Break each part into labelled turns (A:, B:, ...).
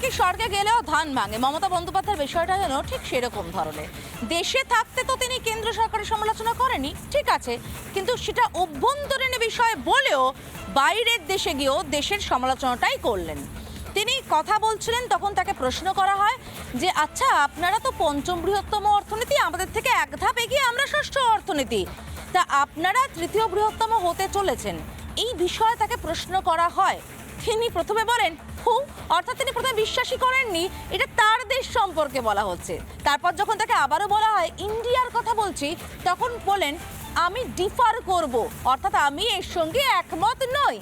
A: নাকি স্বর্গে গেলেও ধান ভাঙে? মমতা বন্দ্যোপাধ্যায়ের বিষয়টা যেন ঠিক সেরকম ধরনের। দেশে থাকতে তো তিনি কেন্দ্র সরকারের সমালোচনা করেনি ঠিক আছে। কিন্তু সেটা অভ্যন্তরীণ বিষয় বলেও বাইরের দেশে গিয়েও দেশের সমালোচনাটাই করলেন। তিনি কথা বলছিলেন, তখন তাকে প্রশ্ন করা হয় যে আচ্ছা আপনারা তো পঞ্চম বৃহত্তম অর্থনীতি, আমাদের থেকে এক ধাপ এগিয়ে আমরা ষষ্ঠ অর্থনীতি। তা আপনারা তৃতীয় বৃহত্তম হতে চলেছেন। এই বিষয়ে তাকে প্রশ্ন করা হয়। তিনি প্রথমে বলেন হু? অর্থাৎ তিনি প্রথমে বিশ্বাসই করেননি এটা তার দেশ সম্পর্কে বলা হচ্ছে। তারপর যখন তাকে আবারও বলা হয় ইন্ডিয়ার কথা বলছি তখন বলেন আমি ডিফার করব অর্থাৎ আমি এর সঙ্গে একমত নই।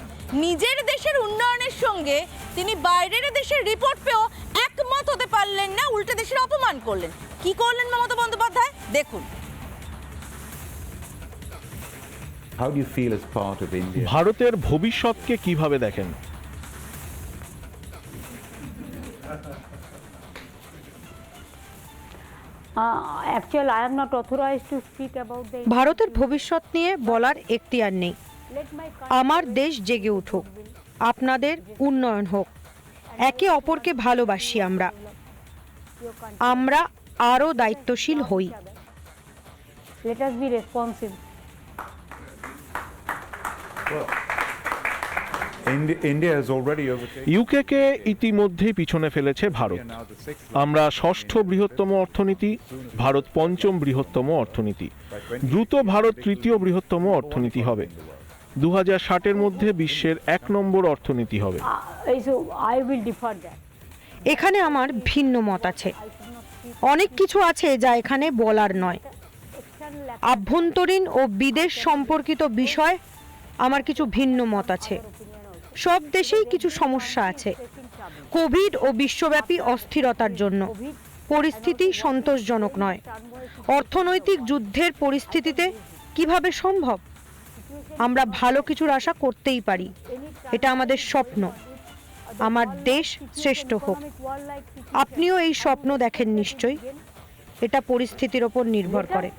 A: নিজের দেশের উন্নয়নের সঙ্গে তিনি বাইরের দেশের রিপোর্ট পেয়েও একমত হতে পারলেন না উল্টে দেশের অপমান করলেন। কি করলেন মমতা বন্দ্যোপাধ্যায়? দেখুন?
B: ভারতের ভবিষ্যৎকে কীভাবে দেখেন?
C: ভারতের ভবিষ্যৎ নিয়ে বলার এখতিয়ার নেই। আমার দেশ জেগে উঠুক আপনাদের উন্নয়ন হোক। একে অপরকে ভালোবাসি আমরা। আমরা আরও দায়িত্বশীল হই।
D: Let us be responsive.
B: ইউকেকে ইতিমধ্যেই পিছনে ফেলেছে ভারত. আমরা ষষ্ঠ বৃহত্তম অর্থনীতি ভারত পঞ্চম বৃহত্তম অর্থনীতি। দ্রুত ভারত তৃতীয় বৃহত্তম অর্থনীতি হবে। দু হাজার ষাটের মধ্যে বিশ্বের এক নম্বর অর্থনীতি হবে.
C: এখানে আমার ভিন্ন মত আছে। অনেক কিছু আছে যা এখানে বলার নয়। আভ্যন্তরীণ ও বিদেশ সম্পর্কিত বিষয় আমার কিছু ভিন্ন মত আছে। সব দেশেই কিছু সমস্যা আছে। কোভিড ও বিশ্বব্যাপী অস্থিরতার জন্য। পরিস্থিতি সন্তোষজনক নয়। অর্থনৈতিক যুদ্ধের পরিস্থিতিতে কীভাবে সম্ভব? আমরা ভালো কিছুর আশা করতেই পারি। এটা আমাদের স্বপ্ন। আমার দেশ শ্রেষ্ঠ হোক। আপনিও এই স্বপ্ন দেখেন নিশ্চয়ই। এটা পরিস্থিতির ওপর নির্ভর করে.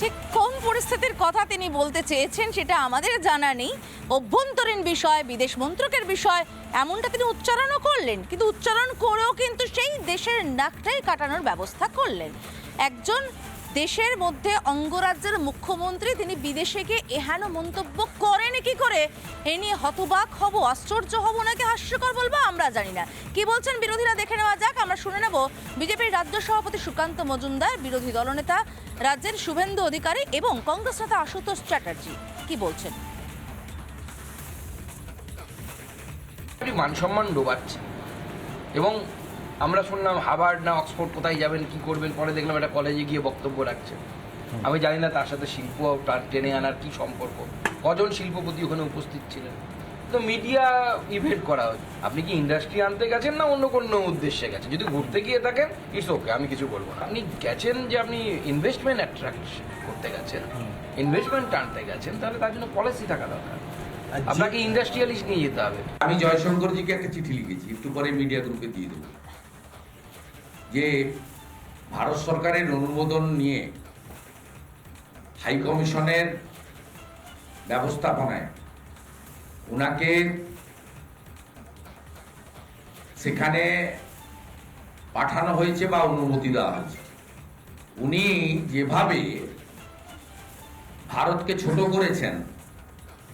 A: ঠিক পরিস্থিতির কথা তিনি বলতে চেয়েছেন, সেটা আমাদের জানা নেই। অভ্যন্তরীণ বিষয়, বিদেশ মন্ত্রকের বিষয়, এমনটা তিনি উচ্চারণও করলেন। কিন্তু উচ্চারণ করেও কিন্তু সেই দেশের নাকটাই কাটানোর ব্যবস্থা করলেন। একজন দেশের মধ্যে অঙ্গরাজ্যের মুখ্যমন্ত্রী তিনি বিদেশে গিয়ে এহেন মন্তব্য করেন কি করে? এ নিয়ে হতবাক হব, আশ্চর্য হব নাকি হাস্যকর বলব আমরা জানি না। কি বলছেন বিরোধীরা দেখে নেওয়া যাক, আমরা শুনে নেব। বিজেপির রাজ্য সভাপতি সুকান্ত মজুমদার, বিরোধী দলনেতা রাজ্যের শুভেন্দু অধিকারী এবং কংগ্রেস নেতা আশুতোষ চ্যাটার্জি, কি বলছেন?
E: মান সম্মান ডোবাচ্ছে এবং আমরা শুনলাম হাভার্ড না অক্সফোর্ড কোথায় যাবেন কি করবেন পরে দেখলাম একটা কলেজে গিয়ে বক্তব্য রাখছে। আমি জানি না তার সাথে শিল্প তার টেনে আনার কি সম্পর্ক। কজন শিল্পপতি ওখানে উপস্থিত ছিলেন? তো মিডিয়া ইভেন্ট করা হয়। আপনি কি ইন্ডাস্ট্রি আনতে গেছেন না অন্য কোনো উদ্দেশ্যে গেছেন? যদি ঘুরতে গিয়ে থাকেন ইটস ওকে আমি কিছু বলব না। আপনি গেছেন যে আপনি ইনভেস্টমেন্ট অ্যাট্রাক্ট করতে গেছেন ইনভেস্টমেন্ট আনতে গেছেন তাহলে তার জন্য পলিসি থাকা দরকার। আপনাকে ইন্ডাস্ট্রিয়ালিস্ট নিয়ে যেতে হবে।
F: আমি জয়শঙ্করজিকে একটা চিঠি লিখেছি একটু পরে মিডিয়া গ্রুপে দিয়ে দেবো। যে ভারত সরকারের অনুমোদন নিয়ে হাই কমিশনের ব্যবস্থাপনায় ওনাকে সেখানে পাঠানো হয়েছে বা অনুমতি দেওয়া হয়েছে। উনি যেভাবে ভারতকে ছোট করেছেন,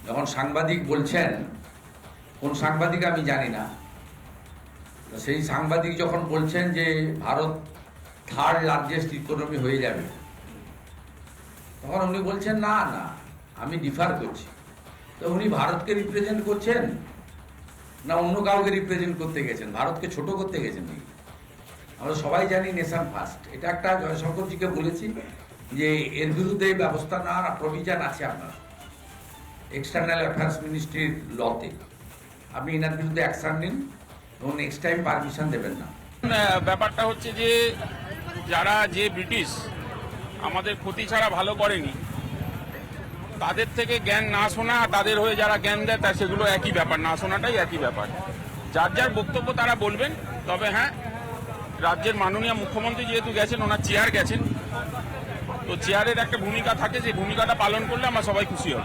F: যখন সাংবাদিক বলছেন, কোন সাংবাদিক আমি জানি না সেই সাংবাদিক যখন বলছেন যে ভারত থার্ড লার্জেস্ট ইকোনমি হয়ে যাবে, তখন উনি বলছেন, না না, আমি ডিফার করছি। তো উনি ভারতকে রিপ্রেজেন্ট করছেন না অন্য কাউকে রিপ্রেজেন্ট করতে গেছেন? ভারতকে ছোট করতে গেছেন নাকি? আমরা সবাই জানি নেশান ফার্স্ট এটা একটা জয়শঙ্করজিকে বলেছি যে এর বিরুদ্ধে ব্যবস্থা নেওয়ার প্রভিজান আছে আপনার এক্সটার্নাল অ্যাফেয়ার্স মিনিস্ট্রির লতে আপনি এনার বিরুদ্ধে অ্যাকশন নিন। নেক্সট টাইম পারমিশন দেবেন না।
G: ব্যাপারটা হচ্ছে যে, যারা যে ব্রিটিশ, আমাদের ক্ষতি ছাড়া ভালো করেনি, তাদের থেকে জ্ঞান না শোনা, তাদের হয়ে যারা জ্ঞান দেয়, তা সেগুলো একই ব্যাপার, না শোনাটাই একই ব্যাপার। যার যার বক্তব্য তারা বলবেন, তবে হ্যাঁ রাজ্যের মাননীয় মুখ্যমন্ত্রী যেহেতু গেছেন, ওনার চেয়ার গেছেন, তো চেয়ারের একটা ভূমিকা থাকে, যে ভূমিকাটা পালন করলে আমরা সবাই খুশি হব।